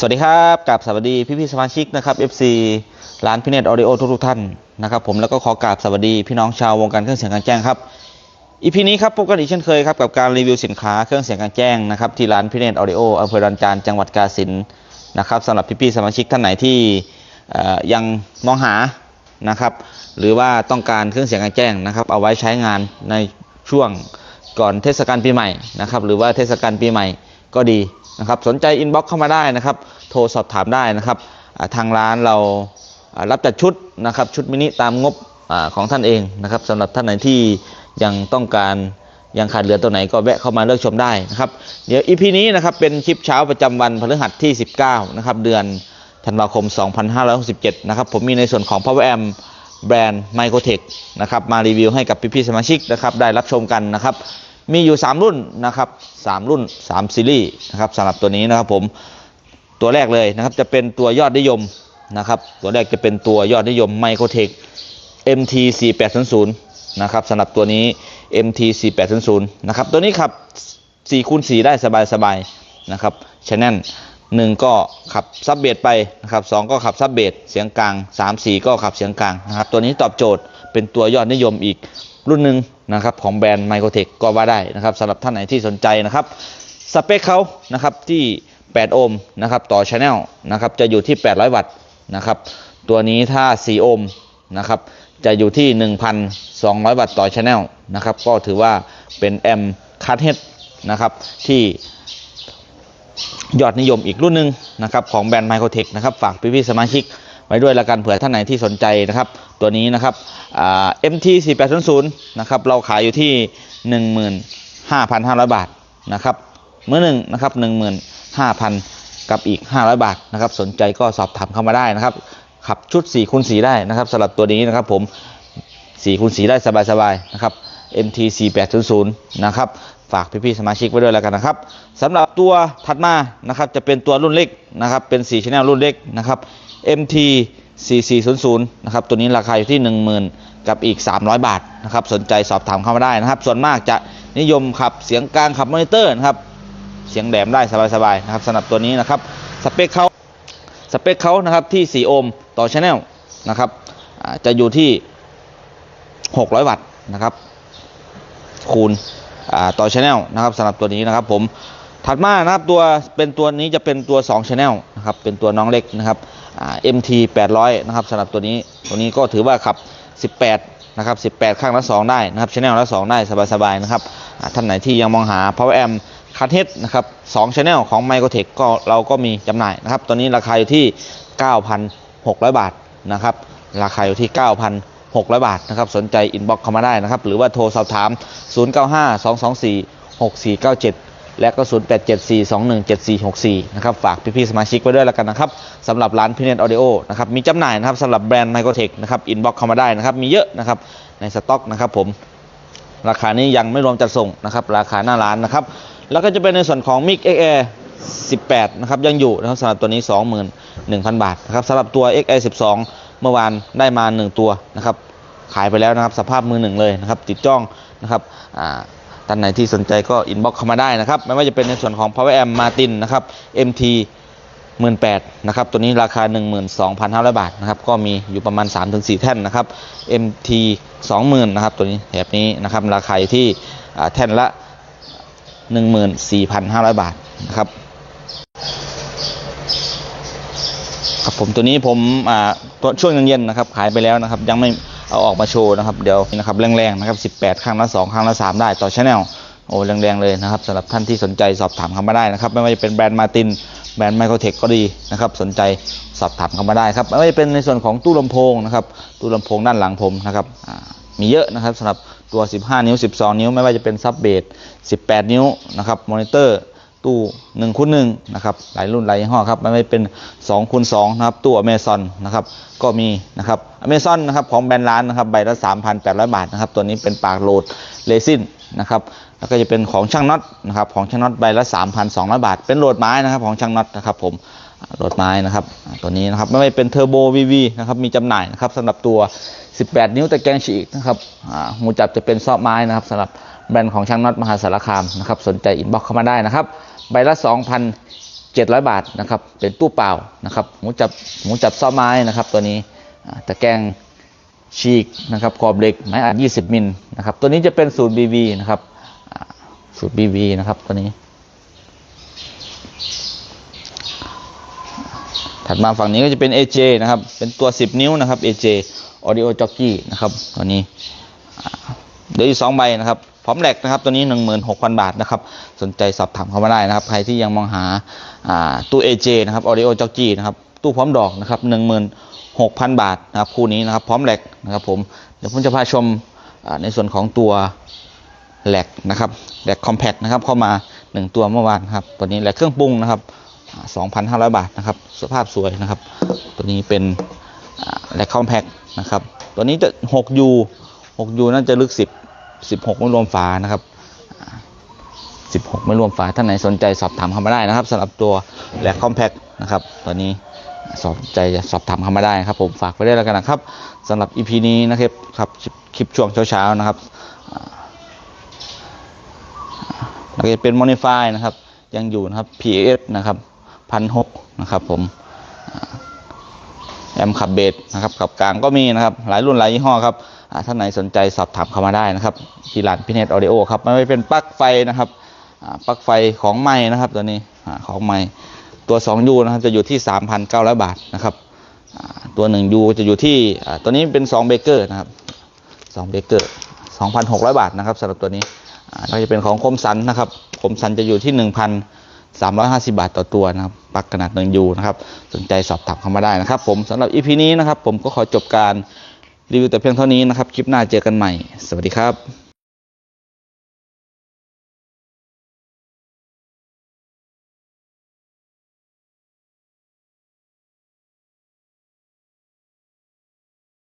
สวัสดีครับกับสวัสดีพี่พี่สมาชิกนะครับ FC ร้านพิเนตออดิโอทุกทุกท่านนะครับผมแล้วก็ขอกราบสวัสดีพี่น้องชาววงการเครื่องเสียงกลารแจ้งครับอีพีนี้ครับพบกันอีกเช่นเคยครับกับการรีวิวสินค้าเครื่องเสียงกลารแจ้งนะครับที่ร้านพิเนตออดิโออำเภอดอนจานจังหวัดกาฬสินนะครับสำหรับพี่พี่สมาชิกท่านไหนที่ยังมองหานะครับหรือว่าต้องการเครื่องเสียงกลารแจ้งนะครับเอาไว้ใช้งานในช่วงก่อนเทศกาลปีใหม่นะครับหรือว่าเทศกาลปีใหม่ก็ดี นะครับสนใจอินบ็อกเข้ามาได้นะครับ โทรสอบถามได้นะครับทางร้านเรารับจัดชุดนะครับชุดมินิตามงบอของท่านเองนะครับสำหรับท่านไหนที่ยังต้องการยังขาดเหลือตัวไหนก็แวะเข้ามาเลือกชมได้นะครับเดี๋ยวอีพีนี้นะครับเป็นคลิปเช้าประจำวันพฤหัสที่ 19นะครับเดือนธันวาคม 2567นะครับผมมีในส่วนของ Power Amp แบรนด์ Microtech นะครับมารีวิวให้กับพี่ๆสมาชิกนะครับได้รับชมกันนะครับ มีอยู่ 3 รุ่นนะครับ3รุ่น 3 ซีรีส์นะครับสำหรับตัวนี้นะครับผมตัวแรกเลยนะครับจะเป็นตัวยอดนิยมนะครับตัวแรกจะเป็นตัวยอดนิยม Microtech MT 4800นะครับสำหรับตัวนี้ MT 4800นะครับตัวนี้ขับ4คูณ4ได้สบายๆนะครับชแนลหนึ่งก็ขับซับเบสไปนะครับสองก็ขับซับเบสเสียงกลาง 3 4 ก็ขับเสียงกลางนะครับตัวนี้ตอบโจทย์เป็นตัวยอดนิยมอีก รุ่นหนึ่งนะครับของแบรนด์ Microtech ก็ว่าได้นะครับสำหรับท่านไหนที่สนใจนะครับสเปคเขานะครับที่ 8 โอห์มนะครับต่อชแนลนะครับจะอยู่ที่ 800 วัตต์นะครับตัวนี้ถ้า 4 โอห์มนะครับจะอยู่ที่ 1,200 วัตต์ต่อชแนลนะครับก็ถือว่าเป็นแอมคัทเฮดนะครับที่ยอดนิยมอีกรุ่นหนึ่งนะครับของแบรนด์ไมโครเทคนะครับฝากพี่ๆสมาชิก ไว้ด้วยละกันเผื่อท่านไหนที่สนใจนะครับ ตัวนี้นะครับอ่า MT 4800นะครับเราขายอยู่ที่15,500บาทนะครับเมื่อหนึ่งนะครับหนึ่งหมื่นห้าพันกับอีก500บาทนะครับ สนใจก็สอบถามเข้ามาได้นะครับ ขับชุด4คูณ4ได้นะครับสำหรับตัวนี้นะครับผม4คูณ4ได้สบายๆนะครับ MT 4800นะครับฝากพี่ๆสมาชิกไว้ด้วยแล้วกันนะครับสำหรับตัวถัดมานะครับจะเป็นตัวรุ่นเล็กนะครับเป็น4 channel รุ่นเล็กนะครับ MT 4400นะครับตัวนี้ราคาอยู่ที่ 10,000 กับอีก 300 บาทนะครับสนใจสอบถามเข้ามาได้นะครับ ส่วนมากจะนิยมขับเสียงกลางขับมอนิเตอร์นะครับเสียงแหลมได้สบายๆนะครับสำหรับตัวนี้นะครับสเปคเขาสเปคเขานะครับที่ 4 โอห์มต่อชแนลนะครับจะอยู่ที่ 600 วัตต์นะครับคูณต่อชแนลนะครับสำหรับตัวนี้นะครับผมถัดมานะครับตัวเป็นตัวนี้จะเป็นตัว2 Channel นะครับเป็นตัวน้องเล็กนะครับ MT 800 นะครับสำหรับตัวนี้ตัวนี้ก็ถือว่าขับ 18 นะครับ 18 ข้างละ 2 ได้นะครับชแนลละ 2 ได้สบายๆนะครับท่านไหนที่ยังมองหา Power Amp คัทเฮดนะครับ2 Channel ของ Microtech ก็เราก็มีจำหน่ายนะครับตัวนี้ราคาอยู่ที่ 9,600 บาทนะครับราคาอยู่ที่ 9,600 บาทนะครับสนใจอินบ็อกเข้ามาได้นะครับหรือว่าโทรสอบถาม 0952246497 และก็ 0874217464 นะครับ ฝากพี่ๆสมาชิกไว้ด้วยแล้วกันนะครับสำหรับร้านพิเนตออดิโอนะครับ มีจำหน่ายนะครับสำหรับแบรนด์ Microtech นะครับ อินบ็อกเข้ามาได้นะครับ มีเยอะนะครับ ในสต็อกนะครับผม ราคานี้ยังไม่รวมจัดส่งนะครับ ราคาหน้าร้านนะครับ แล้วก็จะเป็นในส่วนของ Mic XR 18 นะครับ ยังอยู่นะครับสำหรับตัวนี้ 21,000 บาทนะครับสำหรับตัว XR 12 เมื่อวานได้มา 1 ตัวนะครับ ขายไปแล้วนะครับ สภาพมือหนึ่งเลยนะครับ ติดจ้องนะครับอ่า ท่านไหนที่สนใจก็อินบ็อกเข้ามาได้นะครับ ไม่ว่าจะเป็นในส่วนของ Power Amp Martin นะครับ MT 18,000นะครับ ตัวนี้ราคา 12,500 บาทนะครับ ก็มีอยู่ประมาณ 3-4 แท่นนะครับ MT 20,000นะครับ ตัวนี้แถบนี้นะครับ ราคาที่อ่าแท่นละ 14,500 บาทนะครับครับผมตัวนี้ผมตัวช่วงเย็นๆนะครับ ขายไปแล้วนะครับ ยังไม่ เอาออกมาโชว์นะครับเดี๋ยวนะครับแรงๆนะครับ18ข้างละ2ข้างละ3ได้ต่อชแนลโอ้แรงๆเลยนะครับสำหรับท่านที่สนใจสอบถามเข้ามาได้นะครับ ไม่ว่าจะเป็นแบรนด์มาตินแบรนด์ไมโครเทคก็ดีนะครับ สนใจสอบถามเข้ามาได้ครับไม่ว่าจะเป็นในส่วนของตู้ลำโพงนะครับตู้ลำโพงด้านหลังผมนะครับมีเยอะนะครับสำหรับตัว 15 นิ้ว 12 นิ้ว ไม่ว่าจะเป็นซับเบส18 นิ้วนะครับมอนิเตอร์ ตู้1คูณ1นะครับหลายรุ่นหลายยี่ห้อครับไม่เป็น2คูณ2นะครับตู้อเมซอนนะครับก็มีนะครับอเมซอนนะครับของแบรนด์ร้านนะครับใบละ 3,800 บาทนะครับตัวนี้เป็นปากโหลดเรซินนะครับแล้วก็จะเป็นของช่างน็อตนะครับของช่างน็อตใบละ 3,200 บาท เป็นโหลดไม้นะครับของช่างน็อตนะครับผมโหลดไม้นะครับตัวนี้นะครับไม่เป็นเทอร์โบวีวีนะครับมีจำหน่ายนะครับสำหรับตัว 18 นิ้วตะแกรงฉีกนะครับหูจับจะเป็นซอกไม้นะครับสำหรับ แบรนด์ของช่างน็อตมหาสารคามนะครับสนใจอินบ็อกเข้ามาได้นะครับ ใบละ700 บาทนะครับเป็นตู้เปล่านะครับหมูจับหมูจับซ้อไม้นะครับตัวนี้ตะแกรงฉีกนะครับขอบเหล็กไม้อัด 20 มิลนะครับตัวนี้จะเป็นสูตร BV นะครับสูตร BV นะครับตัวนี้ ถัดมาฝั่งนี้ก็จะเป็น AJ นะครับเป็นตัว 10 นิ้วนะครับ AJ Audio Jockey นะครับตัวนี้อ่าเหลืออยู่2ใบนะครับ ร้อมแหลกนะครับ ตัวนี้ 16,000 บาทนะครับ สนใจสอบถามเข้ามาได้นะครับ ใครที่ยังมองหาตู้ AJ นะครับ Audio Jockey นะครับ ตู้พร้อมดอกนะครับ16,000 บาทนะครับคู่นี้นะครับ พร้อมแหลกนะครับผม เดี๋ยวผมจะพาชมในส่วนของตัวแหลกนะครับแหลกคอมแพคนะครับเข้ามา 1 ตัวเมื่อวานครับ ตัวนี้แหลกเครื่องปรุงนะครับ 2,500 บาทนะครับ สภาพสวยนะครับ ตัวนี้เป็นแหลกคอมแพคนะครับ ตัวนี้จะ 6U 6U น่าจะลึก 10 16 ไม่รวมฝานะครับ 16 ไม่รวมฝาท่านไหนสนใจสอบถามเข้ามาได้นะครับสำหรับตัวแลกคอมแพคนะครับตัวนี้สนใจจะสอบถามเข้ามาได้นะครับ ผมฝากไว้ได้แล้วกันนะครับสำหรับ EP นี้นะครับครับคลิปช่วงเช้าๆนะครับแล้วก็จะเป็น Modify นะครับ ยังอยู่นะครับ PS นะครับพันหกนะครับผมแอมขับเบสนะครับขับกลางก็มีนะครับ หลายรุ่นหลายยี่ห้อครับ ท่านไหนสนใจสอบถามเข้ามาได้นะครับที่ร้านพิเนตออดิโอครับไม่ว่าจะเป็นปลั๊กไฟนะครับปลั๊กไฟของใหม่นะครับตัวนี้ของใหม่ตัว 2U นะครับจะอยู่ที่ 3,900 บาทนะครับตัว 1U จะอยู่ที่ตัวนี้เป็น2เบเกอร์นะครับ2เบเกอร์2,600 บาทนะครับสำหรับตัวนี้ก็จะเป็นของคมสันนะครับคมสันจะอยู่ที่ 1,350 บาทต่อตัวนะครับปลั๊กขนาด1ยูนะครับสนใจสอบถามเข้ามาได้นะครับ ผมสำหรับ EP นี้นะครับผมก็ขอจบการ รีวิวแต่เพียงเท่านี้นะครับ คลิปหน้าเจอกันใหม่ สวัสดีครับ